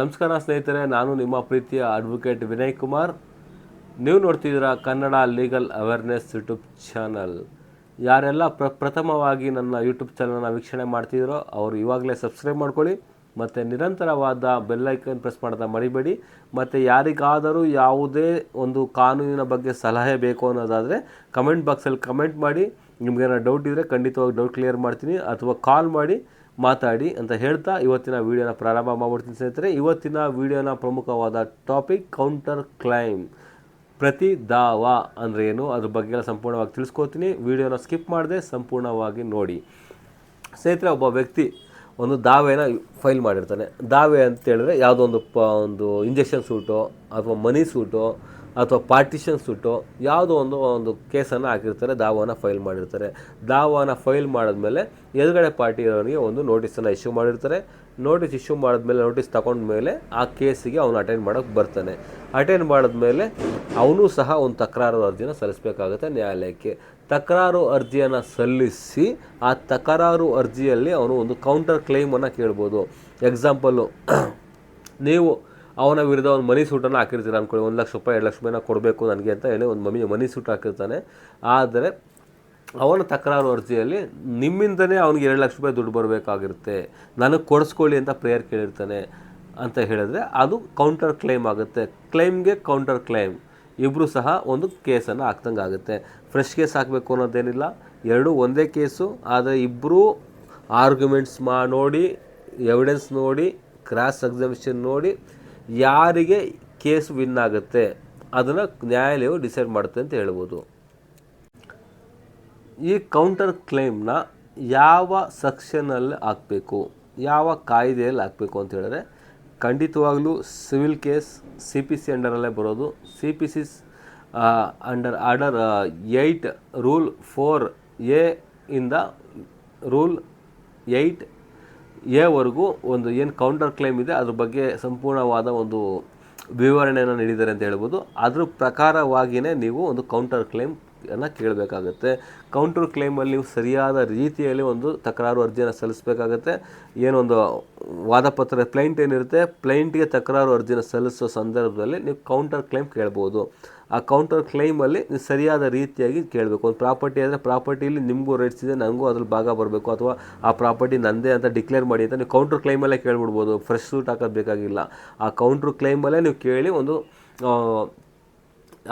ನಮಸ್ಕಾರ ಸ್ನೇಹಿತರೆ, ನಾನು ನಿಮ್ಮ ಪ್ರೀತಿಯ ಅಡ್ವೊಕೇಟ್ ವಿನಯ್ ಕುಮಾರ್. ನೀವು ನೋಡ್ತಿದ್ದೀರಾ Kannada legal awareness YouTube channel. ಯಾರೆಲ್ಲ ಪ್ರ, ಪ್ರಥಮವಾಗಿ ನನ್ನ ಯೂಟ್ಯೂಬ್ ಚಾನಲನ್ನು ವೀಕ್ಷಣೆ ಮಾಡ್ತಿದ್ದೀರೋ, ಅವರು ಇವಾಗಲೇ ಸಬ್ಸ್ಕ್ರೈಬ್ ಮಾಡ್ಕೊಳ್ಳಿ, ಮತ್ತು ನಿರಂತರವಾದ ಬೆಲ್ಲೈಕನ್ ಪ್ರೆಸ್ ಮಾಡೋದ ಮರಿಬೇಡಿ, ಮತ್ತು ಯಾರಿಗಾದರೂ ಯಾವುದೇ ಒಂದು ಕಾನೂನಿನ ಬಗ್ಗೆ ಸಲಹೆ ಬೇಕು ಅನ್ನೋದಾದರೆ ಕಮೆಂಟ್ ಬಾಕ್ಸಲ್ಲಿ ಕಮೆಂಟ್ ಮಾಡಿ ನಿಮಗೇನೋ ಡೌಟ್ ಇದ್ದರೆ ಖಂಡಿತವಾಗಿ ಡೌಟ್ ಕ್ಲಿಯರ್ ಮಾಡ್ತೀನಿ, ಅಥವಾ ಕಾಲ್ ಮಾಡಿ ಮಾತಾಡಿ ಅಂತ ಹೇಳ್ತಾ ಇವತ್ತಿನ ವಿಡಿಯೋನ ಪ್ರಾರಂಭ ಮಾಡ್ಬಿಡ್ತೀನಿ ಸ್ನೇಹಿತರೆ. ಇವತ್ತಿನ ವಿಡಿಯೋನ ಪ್ರಮುಖವಾದ ಟಾಪಿಕ್ ಕೌಂಟರ್ ಕ್ಲೈಮ್ ಪ್ರತಿ ದಾವ ಅಂದರೆ ಏನು? ಅದ್ರ ಬಗ್ಗೆ ಎಲ್ಲ ಸಂಪೂರ್ಣವಾಗಿ ತಿಳಿಸ್ಕೊತೀನಿ ವಿಡಿಯೋನ ಸ್ಕಿಪ್ ಮಾಡದೆ ಸಂಪೂರ್ಣವಾಗಿ ನೋಡಿ. ಸ್ನೇಹಿತರೆ, ಒಬ್ಬ ವ್ಯಕ್ತಿ ಒಂದು ದಾವೆನ ಫೈಲ್ ಮಾಡಿರ್ತಾನೆ. ದಾವೆ ಅಂತೇಳಿದ್ರೆ ಯಾವುದೋ ಒಂದು ಪ ಒಂದು ಇಂಜೆಕ್ಷನ್ ಸೂಟೋ ಅಥವಾ ಮನಿ ಸೂಟು ಅಥವಾ ಪಾರ್ಟಿಷನ್ ಸುಟ್ಟು ಯಾವುದೋ ಒಂದು ಒಂದು ಕೇಸನ್ನು ಹಾಕಿರ್ತಾರೆ, ದಾವಾನ ಫೈಲ್ ಮಾಡಿರ್ತಾರೆ. ದಾವಾನ ಫೈಲ್ ಮಾಡಿದ್ಮೇಲೆ ಎದುರುಗಡೆ ಪಾರ್ಟಿ ಇರೋನಿಗೆ ಒಂದು ನೋಟಿಸನ್ನು ಇಶ್ಯೂ ಮಾಡಿರ್ತಾರೆ. ನೋಟಿಸ್ ಇಶ್ಯೂ ಮಾಡಿದ್ಮೇಲೆ ನೋಟಿಸ್ ತಗೊಂಡ್ಮೇಲೆ ಆ ಕೇಸಿಗೆ ಅವನು ಅಟೆಂಡ್ ಮಾಡೋಕ್ಕೆ ಬರ್ತಾನೆ. ಅಟೆಂಡ್ ಮಾಡಿದ್ಮೇಲೆ ಅವನು ಸಹ ಒಂದು ತಕರಾರು ಅರ್ಜಿನ ಸಲ್ಲಿಸಬೇಕಾಗುತ್ತೆ ನ್ಯಾಯಾಲಯಕ್ಕೆ. ತಕರಾರು ಅರ್ಜಿಯನ್ನು ಸಲ್ಲಿಸಿ, ಆ ತಕರಾರು ಅರ್ಜಿಯಲ್ಲಿ ಅವನು ಒಂದು ಕೌಂಟರ್ ಕ್ಲೈಮನ್ನು ಕೇಳ್ಬೋದು. ಎಕ್ಸಾಂಪಲ್ಲು ನೀವು ಅವನ ವಿರುದ್ಧ ಒಂದು ಮನಿ ಸೂಟನ್ನು ಹಾಕಿರ್ತೀರ ಅಂದ್ಕೊಳ್ಳಿ ಒಂದು ಲಕ್ಷ ರೂಪಾಯಿ, ಎರಡು ಲಕ್ಷ ರೂಪಾಯಿನ ಕೊಡಬೇಕು ನನಗೆ ಅಂತ ಹೇಳಿ ಒಂದು ಮಮ್ಮಿ ಮನಿ ಸೂಟ್ ಹಾಕಿರ್ತಾನೆ. ಆದರೆ ಅವನ ತಕರಾರು ಅರ್ಜಿಯಲ್ಲಿ ನಿಮ್ಮಿಂದನೇ ಅವನಿಗೆ ಎರಡು ಲಕ್ಷ ರೂಪಾಯಿ ದುಡ್ಡು ಬರಬೇಕಾಗಿರುತ್ತೆ. ನನಗೆ ಕೊಡಿಸ್ಕೊಳ್ಳಿ ಅಂತ ಪ್ರೇಯರ್ ಕೇಳಿರ್ತಾನೆ ಅಂತ ಹೇಳಿದ್ರೆ ಅದು ಕೌಂಟರ್ ಕ್ಲೈಮ್ ಆಗುತ್ತೆ. ಕ್ಲೈಮ್ಗೆ ಕೌಂಟರ್ ಕ್ಲೈಮ್ ಇಬ್ಬರು ಸಹ ಒಂದು ಕೇಸನ್ನು ಹಾಕ್ದಂಗೆ ಆಗುತ್ತೆ. ಫ್ರೆಶ್ ಕೇಸ್ ಹಾಕಬೇಕು ಅನ್ನೋದೇನಿಲ್ಲ. ಎರಡೂ ಒಂದೇ ಕೇಸು ಆದರೆ ಇಬ್ಬರೂ ಆರ್ಗ್ಯುಮೆಂಟ್ಸ್ ಮಾ ನೋಡಿ ಎವಿಡೆನ್ಸ್ ನೋಡಿ ಕ್ರಾಸ್ ಎಕ್ಸಾಮಿಷನ್ ನೋಡಿ ಯಾರಿಗೆ ಕೇಸ್ ವಿನ್ ಆಗುತ್ತೆ ಅದನ್ನು ನ್ಯಾಯಾಲಯವು ಡಿಸೈಡ್ ಮಾಡುತ್ತೆ ಅಂತ ಹೇಳ್ಬೋದು. ಈ ಕೌಂಟರ್ ಕ್ಲೈಮ್ನ ಯಾವ ಸೆಕ್ಷನಲ್ಲಿ ಹಾಕಬೇಕು, ಯಾವ ಕಾಯ್ದೆಯಲ್ಲಿ ಹಾಕಬೇಕು ಅಂತ ಹೇಳಿದ್ರೆ, ಖಂಡಿತವಾಗಲೂ civil case C P C ಅಂಡರಲ್ಲೇ ಬರೋದು. C P C under order eight rule four A ಇಂದ ರೂಲ್ ಏಯ್ಟ್ ಎವರೆಗೂ ಒಂದು ಏನು ಕೌಂಟರ್ ಕ್ಲೇಮ್ ಇದೆ, ಅದ್ರ ಬಗ್ಗೆ ಸಂಪೂರ್ಣವಾದ ಒಂದು ವಿವರಣೆಯನ್ನು ನೀಡಿದ್ದಾರೆ ಅಂತ ಹೇಳ್ಬೋದು. ಅದ್ರ ಪ್ರಕಾರವಾಗಿಯೇ ನೀವು ಒಂದು ಕೌಂಟರ್ ಕ್ಲೈಮ್ ಅನ್ನು ಕೇಳಬೇಕಾಗುತ್ತೆ. ಕೌಂಟರ್ ಕ್ಲೈಮಲ್ಲಿ ನೀವು ಸರಿಯಾದ ರೀತಿಯಲ್ಲಿ ಒಂದು ತಕರಾರು ಅರ್ಜಿಯನ್ನು ಸಲ್ಲಿಸಬೇಕಾಗತ್ತೆ. ಏನೊಂದು ವಾದಪತ್ರ ಪ್ಲೈಂಟ್ ಏನಿರುತ್ತೆ ಪ್ಲೈಂಟ್ಗೆ ತಕರಾರು ಅರ್ಜಿನ ಸಲ್ಲಿಸೋ ಸಂದರ್ಭದಲ್ಲಿ ನೀವು ಕೌಂಟರ್ ಕ್ಲೈಮ್ ಕೇಳ್ಬೋದು. ಆ ಕೌಂಟರ್ ಕ್ಲೈಮಲ್ಲಿ ನೀವು ಸರಿಯಾದ ರೀತಿಯಾಗಿ ಕೇಳಬೇಕು. ಒಂದು ಪ್ರಾಪರ್ಟಿ ಅಂದರೆ ಪ್ರಾಪರ್ಟಿಯಲ್ಲಿ ನಿಮಗೂ ರೈಟ್ಸ್ ಇದೆ ನನಗೂ ಅದ್ರಲ್ಲಿ ಭಾಗ ಬರಬೇಕು. ಅಥವಾ ಆ ಪ್ರಾಪರ್ಟಿ ನಂದೇ ಅಂತ ಡಿಕ್ಲೇರ್ ಮಾಡಿ ಅಂತ ನೀವು ಕೌಂಟರ್ ಕ್ಲೈಮಲ್ಲೇ ಕೇಳ್ಬಿಡ್ಬೋದು. ಫ್ರೆಶ್ ಸೂಟ್ ಹಾಕೋದು ಬೇಕಾಗಿಲ್ಲ. ಆ ಕೌಂಟ್ರ್ ಕ್ಲೈಮಲ್ಲೇ ನೀವು ಕೇಳಿ ಒಂದು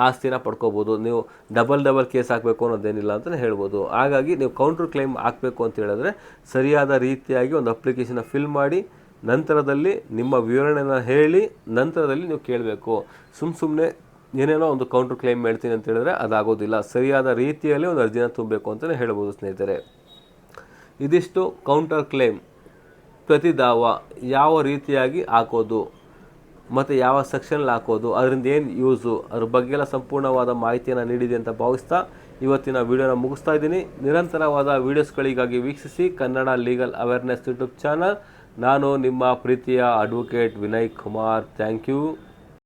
ಆಸ್ತಿನ ಪಡ್ಕೋಬೋದು, ನೀವು ಡಬಲ್ ಡಬಲ್ ಕೇಸ್ ಹಾಕಬೇಕು ಅನ್ನೋದೇನಿಲ್ಲ ಅಂತಲೇ ಹೇಳ್ಬೋದು. ಹಾಗಾಗಿ ನೀವು ಕೌಂಟ್ರ್ ಕ್ಲೈಮ್ ಹಾಕಬೇಕು ಅಂತ ಹೇಳಿದ್ರೆ ಸರಿಯಾದ ರೀತಿಯಾಗಿ ಒಂದು ಅಪ್ಲಿಕೇಶನ್ನ ಫಿಲ್ ಮಾಡಿ, ನಂತರದಲ್ಲಿ ನಿಮ್ಮ ವಿವರಣೆನ ಹೇಳಿ, ನಂತರದಲ್ಲಿ ನೀವು ಕೇಳಬೇಕು. ಸುಮ್ಮ ಸುಮ್ಮನೆ ಏನೇನೋ ಒಂದು ಕೌಂಟ್ರ್ ಕ್ಲೈಮ್ ಹೇಳ್ತೀನಿ ಅಂತ ಹೇಳಿದ್ರೆ ಅದಾಗೋದಿಲ್ಲ. ಸರಿಯಾದ ರೀತಿಯಲ್ಲಿ ಒಂದು ಅರ್ಜಿನ ತುಂಬಬೇಕು ಅಂತಲೇ ಹೇಳ್ಬೋದು ಸ್ನೇಹಿತರೆ. ಇದಿಷ್ಟು ಕೌಂಟರ್ ಕ್ಲೈಮ್ ಪ್ರತಿ ದಾವ ಯಾವ ರೀತಿಯಾಗಿ ಹಾಕೋದು? ಮತ್ತು ಯಾವ ಸೆಕ್ಷನಲ್ಲಿ ಹಾಕೋದು, ಅದರಿಂದ ಏನು ಯೂಸು ಅದ್ರ ಬಗ್ಗೆ ಎಲ್ಲ ಸಂಪೂರ್ಣವಾದ ಮಾಹಿತಿಯನ್ನು ನೀಡಿದೆ ಅಂತ ಭಾವಿಸ್ತಾ ಇವತ್ತಿನ ವಿಡಿಯೋನ ಮುಗಿಸ್ತಾ ಇದ್ದೀನಿ. ನಿರಂತರವಾದ ವೀಡಿಯೋಸ್ಗಳಿಗಾಗಿ ವೀಕ್ಷಿಸಿ Kannada legal awareness YouTube channel. ನಾನು ನಿಮ್ಮ ಪ್ರೀತಿಯ advocate Vinay Kumar. Thank you.